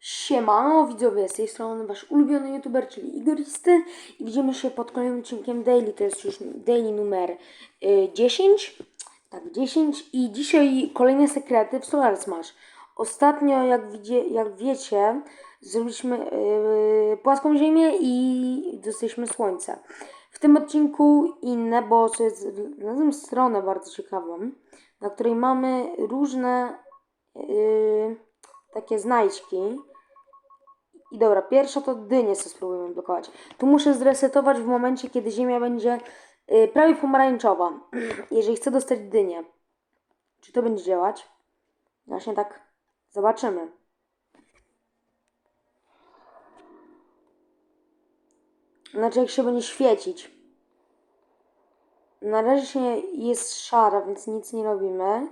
Siemano widzowie, z tej strony wasz ulubiony youtuber, czyli Igoristy i widzimy się pod kolejnym odcinkiem Daily, to jest już Daily numer y, 10, tak 10 i dzisiaj kolejne sekrety w Solar Smash. Ostatnio jak, widzie, jak wiecie zrobiliśmy y, płaską ziemię i dostaliśmy słońce. W tym odcinku inne, bo to jest znalazłem stronę bardzo ciekawą, na której mamy różne y, takie znajdźki. I dobra, pierwsza to dynię sobie spróbujemy blokować. Tu muszę zresetować w momencie, kiedy ziemia będzie y, prawie pomarańczowa. Jeżeli chcę dostać dynię. Czy to będzie działać? Właśnie tak zobaczymy. Znaczy jak się będzie świecić. Na razie się jest szara, więc nic nie robimy.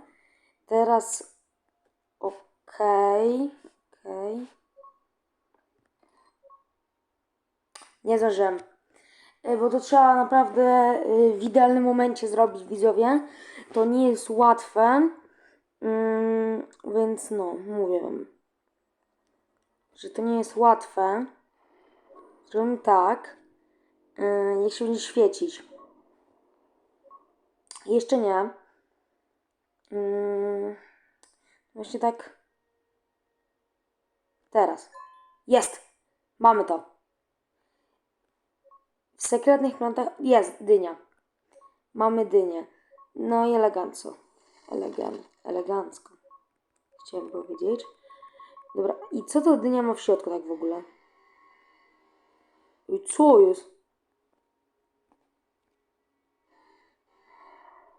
Teraz okej. Okej. Nie zdążyłem. E, Bo to trzeba naprawdę e, w idealnym momencie zrobić, widzowie. To nie jest łatwe. Mm, więc no, mówię wam, że to nie jest łatwe. Zrobimy tak. E, Niech się będzie świecić. Jeszcze nie. Mm, Właśnie tak. Teraz. Jest! Mamy to. W sekretnych plantach jest dynia. Mamy dynię. No i elegancko. Elegan, elegancko. Chciałem powiedzieć. Dobra, i co to dynia ma w środku tak w ogóle? I co jest?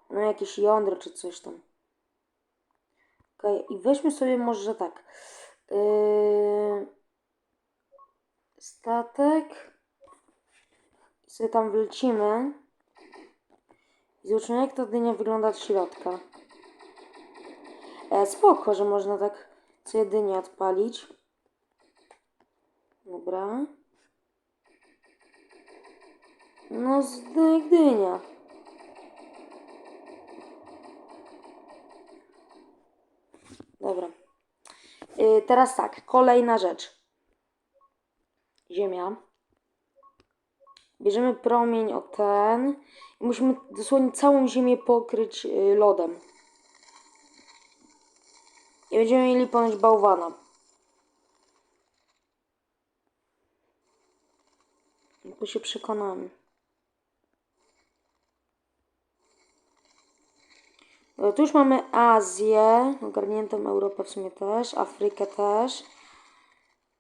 No jakieś jądro czy coś tam. Okej, i weźmy sobie może tak. Yy... Statek. Sobie tam wlecimy. I zobaczymy, jak ta dynia wygląda od środka. E, spoko, że można tak sobie dynię odpalić. Dobra. No, jak dynia. Dobra. Y, teraz tak, kolejna rzecz. Ziemia. Bierzemy promień o ten i musimy dosłownie całą ziemię pokryć y, lodem. I będziemy mieli ponoć bałwana. Tu się przekonamy. No, tu już mamy Azję, ogarniętą Europę w sumie też, Afrykę też.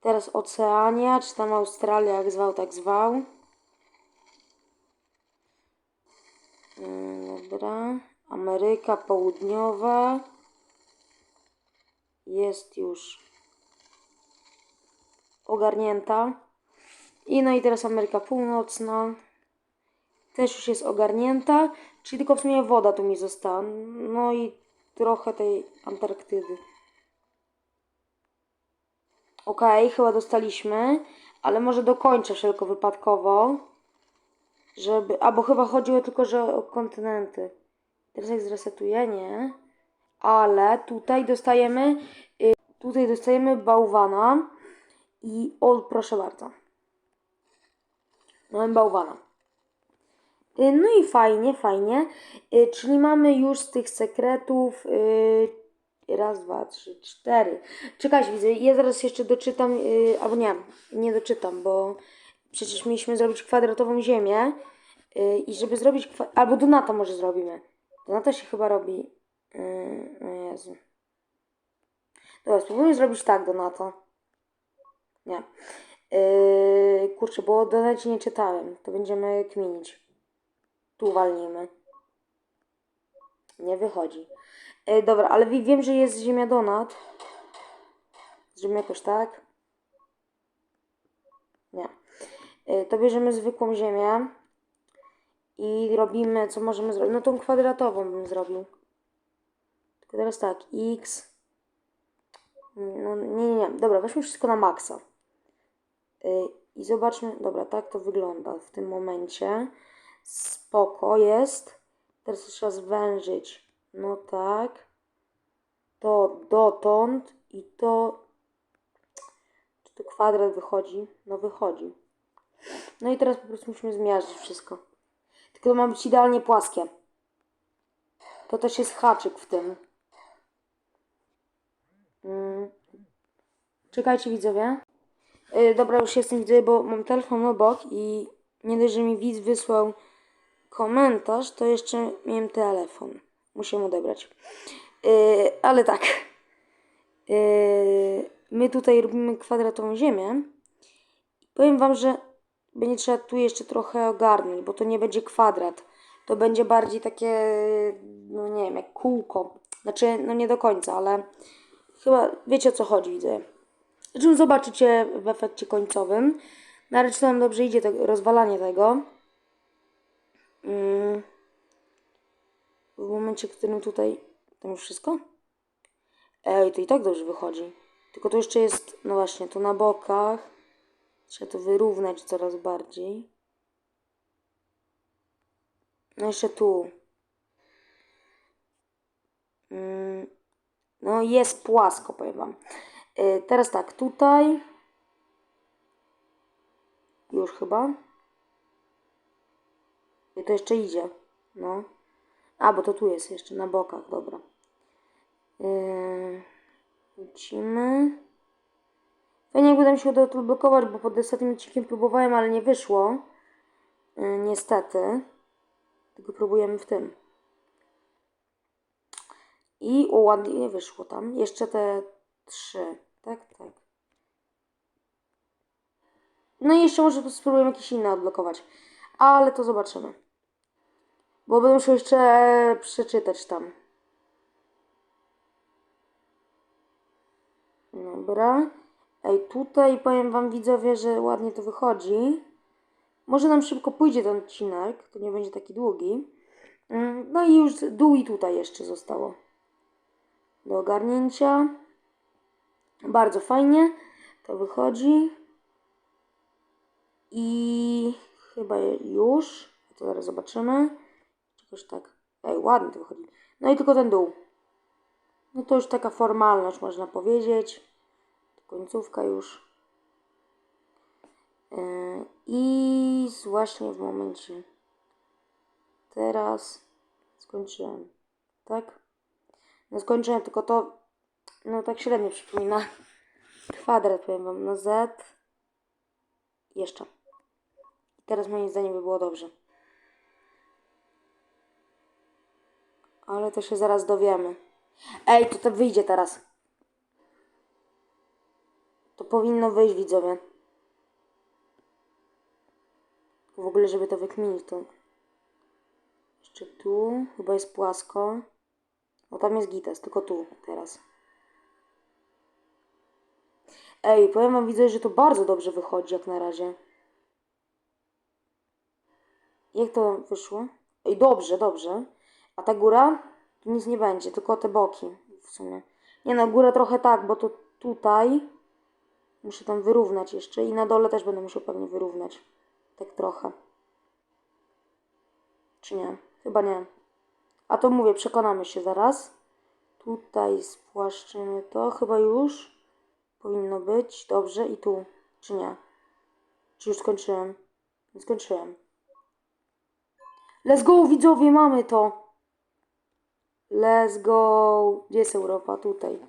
Teraz Oceania, czy tam Australia, jak zwał, tak zwał. Mm, Dobra. Ameryka Południowa. Jest już ogarnięta. I no i teraz Ameryka Północna. Też już jest ogarnięta. Czyli tylko w sumie woda tu mi została. No i trochę tej Antarktydy. Okej, chyba dostaliśmy, ale może dokończę wszelko wypadkowo, żeby, albo chyba chodziło tylko, że o kontynenty. Teraz jak zresetuję, nie, ale tutaj dostajemy, y, tutaj dostajemy bałwana i, o, proszę bardzo, mamy bałwana. Y, No i fajnie, fajnie, Y, czyli mamy już z tych sekretów, Raz, dwa, trzy, cztery. Czekajcie, widzę, ja zaraz jeszcze doczytam, yy, albo nie, nie doczytam, bo przecież mieliśmy zrobić kwadratową ziemię yy, i żeby zrobić, albo donata może zrobimy. Donata się chyba robi, yy, o Jezu. Dobra, spróbujmy zrobić tak donata. Nie. Yy, kurczę, bo o donacie nie czytałem, to będziemy kminić. Tu walnijmy. Nie wychodzi. E, dobra, ale wi- wiem, że jest ziemia donat. Zrobimy jakoś tak. Nie. E, to bierzemy zwykłą ziemię. I robimy, co możemy zrobić. No tą kwadratową bym zrobił. Tylko teraz tak, x. No nie, nie, nie. Dobra, weźmy wszystko na maksa. E, I zobaczmy, dobra, tak to wygląda w tym momencie. Spoko jest. Teraz trzeba zwężyć. No tak. To dotąd i to. to kwadrat wychodzi? No wychodzi. No i teraz po prostu musimy zmierzyć wszystko. Tylko to ma być idealnie płaskie. To też jest haczyk w tym. Mm. Czekajcie widzowie. Yy, dobra, już jestem widzowie, bo mam telefon obok i nie dość, że mi widz wysłał komentarz, to jeszcze miałem telefon. Muszę mu odebrać. Yy, ale tak. Yy, my tutaj robimy kwadratową ziemię. Powiem wam, że będzie trzeba tu jeszcze trochę ogarnąć, bo to nie będzie kwadrat. To będzie bardziej takie, no nie wiem, jak kółko. Znaczy, no nie do końca, ale chyba wiecie o co chodzi, widzę. Zresztą zobaczycie w efekcie końcowym. Na razie nam dobrze idzie to rozwalanie tego. Mm. W momencie, w którym tutaj... Tam już wszystko? Ej, to i tak dobrze wychodzi. Tylko to jeszcze jest, no właśnie, to na bokach. Trzeba to wyrównać coraz bardziej. No jeszcze tu. Mm, No jest płasko, powiem wam. Y, Teraz tak, tutaj. Już chyba. I to jeszcze idzie. No. A, bo to tu jest jeszcze na bokach, dobra. Yy, Lecimy. Fajnie jakby nam się udało to blokować, bo pod ostatnim odcinkiem próbowałem, ale nie wyszło. Yy, niestety. Tylko próbujemy w tym. I o, ładnie wyszło tam. Jeszcze te trzy. Tak, tak. No i jeszcze może spróbujemy jakieś inne odblokować. Ale to zobaczymy. Bo będę musiał jeszcze przeczytać tam. Dobra. Ej, tutaj powiem wam widzowie, że ładnie to wychodzi. Może nam szybko pójdzie ten odcinek, to nie będzie taki długi. Mm, No i już dół i tutaj jeszcze zostało. Do ogarnięcia. Bardzo fajnie to wychodzi. I chyba już. To zaraz zobaczymy. Jakoś tak. Ej, ładnie to wychodzi. No i tylko ten dół. No to już taka formalność, można powiedzieć. Końcówka już. Yy, I właśnie w momencie. Teraz skończyłem. Tak? No skończyłem, tylko to. No tak średnio przypomina. Kwadrat, powiem wam. No Z. Jeszcze. Teraz moim zdaniem by było dobrze. Ale to się zaraz dowiemy. Ej, to to wyjdzie teraz. To powinno wyjść, widzowie. W ogóle, żeby to wykminić, to... Jeszcze tu, chyba jest płasko. No tam jest gites, tylko tu, teraz. Ej, powiem wam, widzę, że to bardzo dobrze wychodzi, jak na razie. Jak to wyszło? Ej, dobrze, dobrze. A ta góra? Tu nic nie będzie, tylko te boki w sumie. Nie no, góra trochę tak, bo to tutaj muszę tam wyrównać jeszcze i na dole też będę musiał pewnie wyrównać. Tak trochę. Czy nie? Chyba nie. A to mówię, przekonamy się zaraz. Tutaj spłaszczymy to, chyba już powinno być. Dobrze, i tu. Czy nie? Czy już skończyłem? Skończyłem. Let's go, widzowie, mamy to. Let's go. Gdzie jest Europa? Tutaj.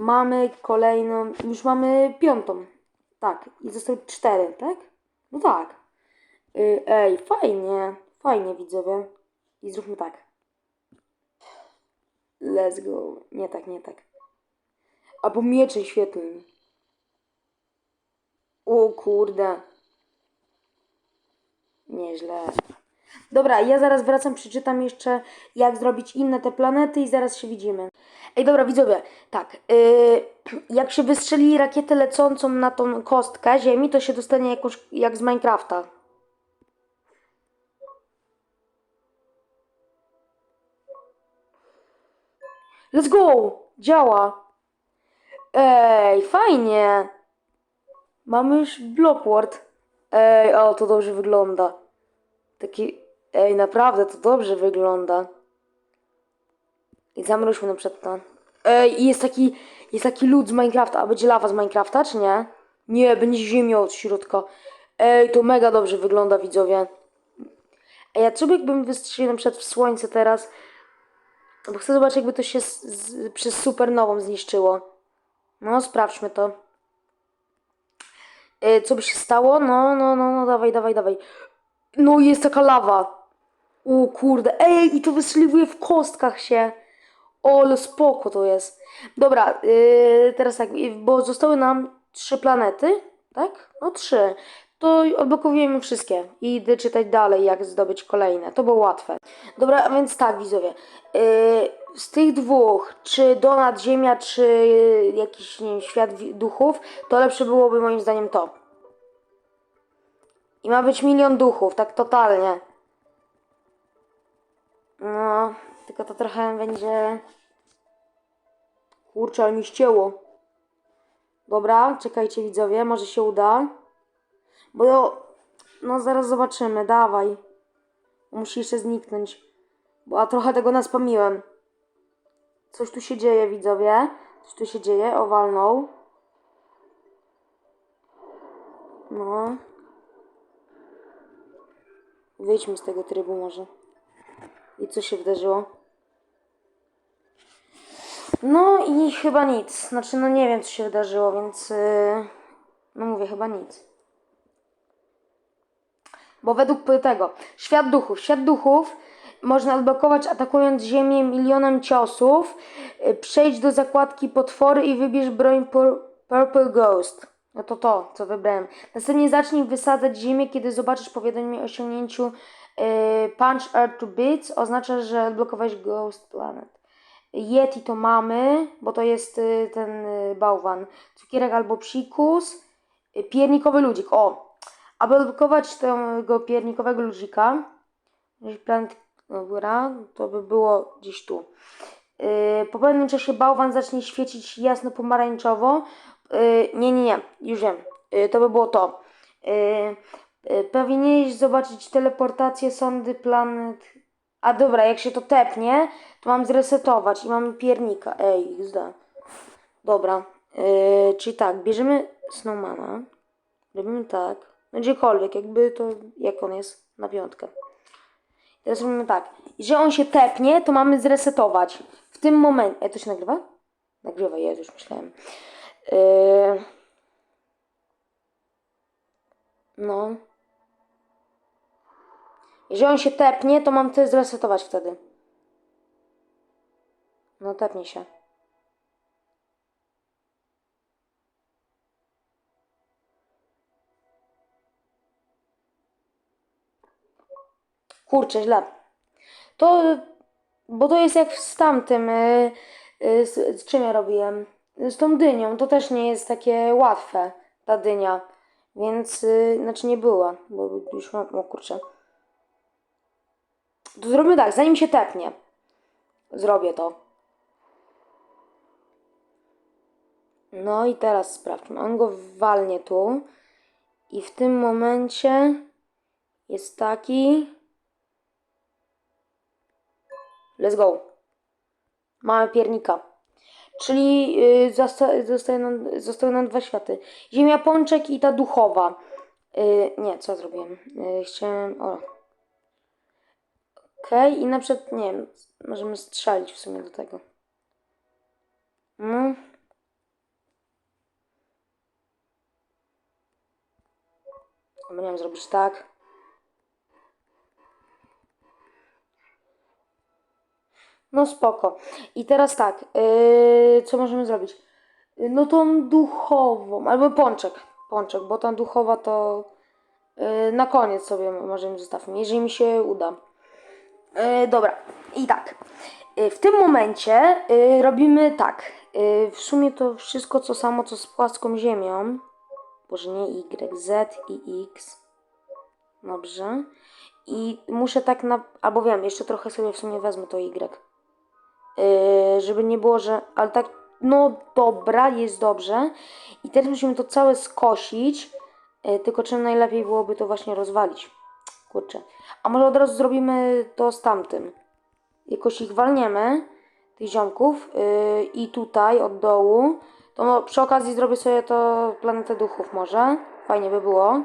Mamy kolejną, już mamy piątą. Tak, i zostały cztery, tak? No tak. Y, Ej, fajnie, fajnie widzowie. I zróbmy tak. Let's go. Nie tak, nie tak. Albo miecze świetlne. O kurde. Nieźle. Dobra, ja zaraz wracam, przeczytam jeszcze, jak zrobić inne te planety i zaraz się widzimy. Ej, dobra, widzowie, tak. Yy, jak się wystrzeli rakietę lecącą na tą kostkę ziemi, to się dostanie jakoś jak z Minecrafta. Let's go! Działa! Ej, fajnie! Mamy już Blockward. Ej, o, to dobrze wygląda. Taki, ej, naprawdę to dobrze wygląda. I zamruźmy na przykład to. Ej, i jest taki, jest taki lód z Minecrafta, a będzie lawa z Minecrafta, czy nie? Nie, będzie ziemia od środka. Ej, to mega dobrze wygląda, widzowie. Ej, a co by jakbym wystrzelił na przykład w słońce teraz? Bo chcę zobaczyć, jakby to się z, z, przez supernową zniszczyło. No, sprawdźmy to. Ej, co by się stało? No, no, no, no, dawaj, dawaj, dawaj. No, jest taka lawa. O kurde, ej, i to wystrzeliwuje w kostkach się. O, ale spoko to jest. Dobra, yy, teraz tak, yy, bo zostały nam trzy planety, tak? No trzy. To odblokowujemy wszystkie i idę czytać dalej, jak zdobyć kolejne. To było łatwe. Dobra, a więc tak, widzowie. Yy, z tych dwóch, czy Donat Ziemia, czy yy, jakiś nie wiem, świat wi- duchów, to lepsze byłoby moim zdaniem to. I ma być milion duchów, tak totalnie. No, tylko to trochę będzie... Kurczę, ale mi ścięło. Dobra, czekajcie widzowie, może się uda. Bo no, no zaraz zobaczymy, dawaj. Musi jeszcze zniknąć. Bo a trochę tego naspamiłem. Coś tu się dzieje, widzowie. Coś tu się dzieje, owalną. No. Wyjdźmy z tego trybu może. I co się wydarzyło? No i chyba nic. Znaczy, no nie wiem, co się wydarzyło, więc. Yy, no mówię, chyba nic. Bo według tego, świat duchów, świat duchów można odblokować atakując Ziemię milionem ciosów. Yy, Przejdź do zakładki potwory i wybierz broń pur- Purple Ghost. No to to, co wybrałem. Następnie zacznij wysadzać ziemię, kiedy zobaczysz powiadomienie o osiągnięciu yy, Punch Earth to Bits. Oznacza, że odblokowałeś Ghost Planet. Yeti to mamy, bo to jest y, ten y, bałwan. Cukierek albo psikus. Y, Piernikowy ludzik. O! Aby odblokować tego piernikowego ludzika, planet, dobra, to by było gdzieś tu. Yy, po pewnym czasie bałwan zacznie świecić jasno pomarańczowo. Yy, nie, nie, nie, już wiem. Yy, to by było to. Yy, powinieneś zobaczyć teleportację sondy planet. A dobra, jak się to tepnie, to mam zresetować i mamy piernika. Ej, zda. Dobra. Yy, czyli tak, bierzemy Snowmana. Robimy tak. No gdziekolwiek, jakby to, jak on jest, na piątkę. Teraz robimy tak. Jeżeli on się tepnie, to mamy zresetować. W tym momencie. E, to się nagrywa? Nagrywa, ja już myślałem. Yy... No. Jeżeli on się tepnie, to mam to zresetować wtedy. No tepnie się. Kurczę, źle. To, bo to jest jak z tamtym, y, y, z, z czym ja robiłem? Z tą dynią. To też nie jest takie łatwe, ta dynia. Więc, y, znaczy nie była, bo już mam, o kurczę. To zrobimy tak, zanim się tepnie. Zrobię to. No i teraz sprawdźmy. On go walnie tu. I w tym momencie jest taki. Let's go. Mamy piernika. Czyli yy, zosta- zostaje nam, zostały nam dwa światy. Ziemia pączek i ta duchowa. Yy, nie, co zrobiłem? Yy, chciałem. O. Okej, i na przykład, nie wiem, możemy strzelić w sumie do tego. No. Miałem zrobić tak. No spoko. I teraz tak, yy, co możemy zrobić? Yy, No tą duchową, albo pączek. Pączek, bo ta duchowa to yy, na koniec sobie możemy zostawmy, jeżeli mi się uda. Yy, dobra, i tak. Yy, w tym momencie yy, robimy tak. Yy, w sumie to wszystko co samo, co z płaską ziemią. Boże, nie Y, Z i X. Dobrze. I muszę tak na... Albo wiem, jeszcze trochę sobie w sumie wezmę to Y. Yy, żeby nie było, że... Ale tak, no dobra, jest dobrze. I teraz musimy to całe skosić. Yy, tylko czym najlepiej byłoby to właśnie rozwalić. Kurczę. A może od razu zrobimy to z tamtym. Jakoś ich walniemy, tych ziomków. Yy, I tutaj od dołu To no, przy okazji zrobię sobie to planetę duchów może. Fajnie by było.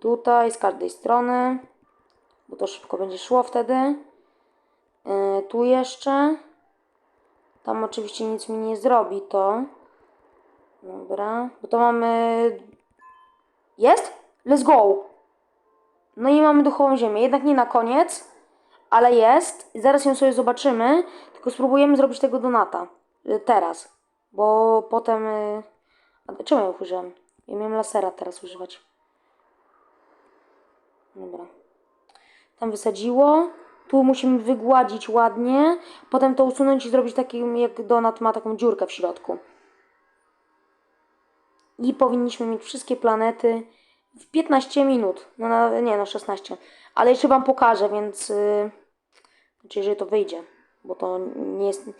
Tutaj z każdej strony. Bo to szybko będzie szło wtedy. Yy, tu jeszcze. Tam oczywiście nic mi nie zrobi to. Dobra. Bo to mamy... Jest? Let's go! No i mamy duchową ziemię. Jednak nie na koniec, ale jest. Zaraz ją sobie zobaczymy. Tylko spróbujemy zrobić tego donata. Y, Teraz. Bo potem... y, A czemu ja użyłem? Ja miałem lasera teraz używać. Dobra. Tam wysadziło. Tu musimy wygładzić ładnie. Potem to usunąć i zrobić takim, jak donat ma taką dziurkę w środku. I powinniśmy mieć wszystkie planety w 15 minut. No, na, nie, no 16. Ale jeszcze Wam pokażę, więc. Yy, znaczy, jeżeli to wyjdzie. Bo to nie jest.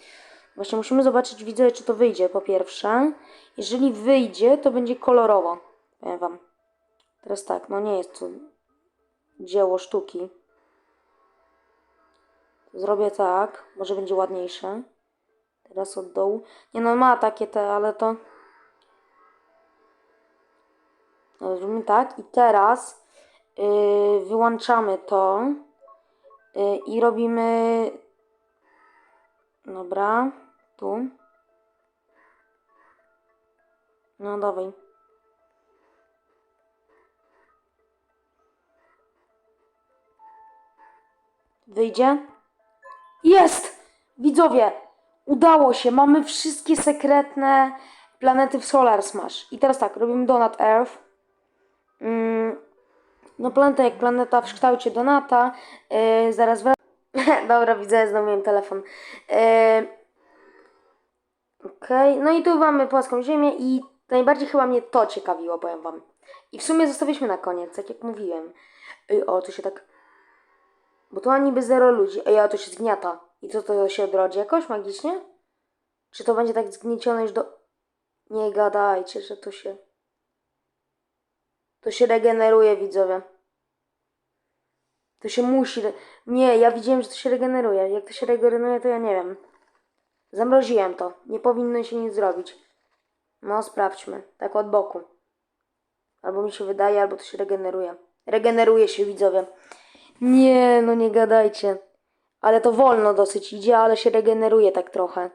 Właśnie musimy zobaczyć, widzę, czy to wyjdzie po pierwsze. Jeżeli wyjdzie, to będzie kolorowo. Powiem Wam. Teraz tak, no nie jest to dzieło sztuki. Zrobię tak, może będzie ładniejsze. Teraz od dołu. Nie no, ma takie te, ale to. No, Zrobimy tak i teraz yy, wyłączamy to yy, i robimy. Dobra, tu. No dawaj. Wyjdzie? Jest! Widzowie, udało się. Mamy wszystkie sekretne planety w Solar Smash. I teraz tak, robimy Donut Earth. Mm, no planeta jak planeta w kształcie Donata. Yy, zaraz wracam. Dobra, widzę, miałem telefon. Yy, Okej, no i tu mamy płaską ziemię i najbardziej chyba mnie to ciekawiło, powiem wam. I w sumie zostawiliśmy na koniec, tak jak mówiłem. Yy, o, tu się tak... Bo tu ani niby zero ludzi. Ej, a to się zgniata. I co to się odrodzi jakoś magicznie? Czy to będzie tak zgniecione już do... Nie gadajcie, że to się... To się regeneruje, widzowie. To się musi... Nie, ja widziałem, że to się regeneruje. Jak to się regeneruje, to ja nie wiem. Zamroziłem to. Nie powinno się nic zrobić. No, sprawdźmy. Tak od boku. Albo mi się wydaje, albo to się regeneruje. Regeneruje się, widzowie. Nie, no nie gadajcie. Ale to wolno dosyć idzie, ale się regeneruje tak trochę.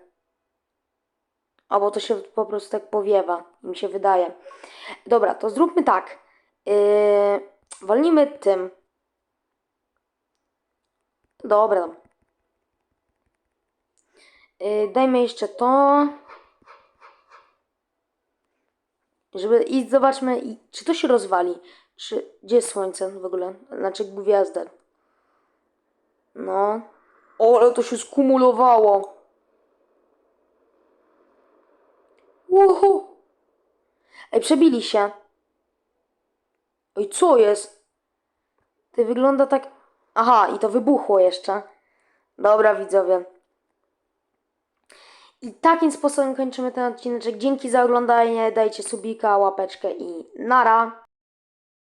Albo to się po prostu tak powiewa, mi się wydaje. Dobra, to zróbmy tak. Yy, walnijmy tym. Dobra. Yy, dajmy jeszcze to. Żeby i zobaczmy, czy to się rozwali. Czy, gdzie jest słońce w ogóle? Znaczy gwiazda. No. O, ale to się skumulowało. Uhu. Ej, przebili się. Oj, co jest? Ty wygląda tak... Aha, i to wybuchło jeszcze. Dobra, widzowie. I takim sposobem kończymy ten odcinek. Dzięki za oglądanie. Dajcie subika, łapeczkę i nara.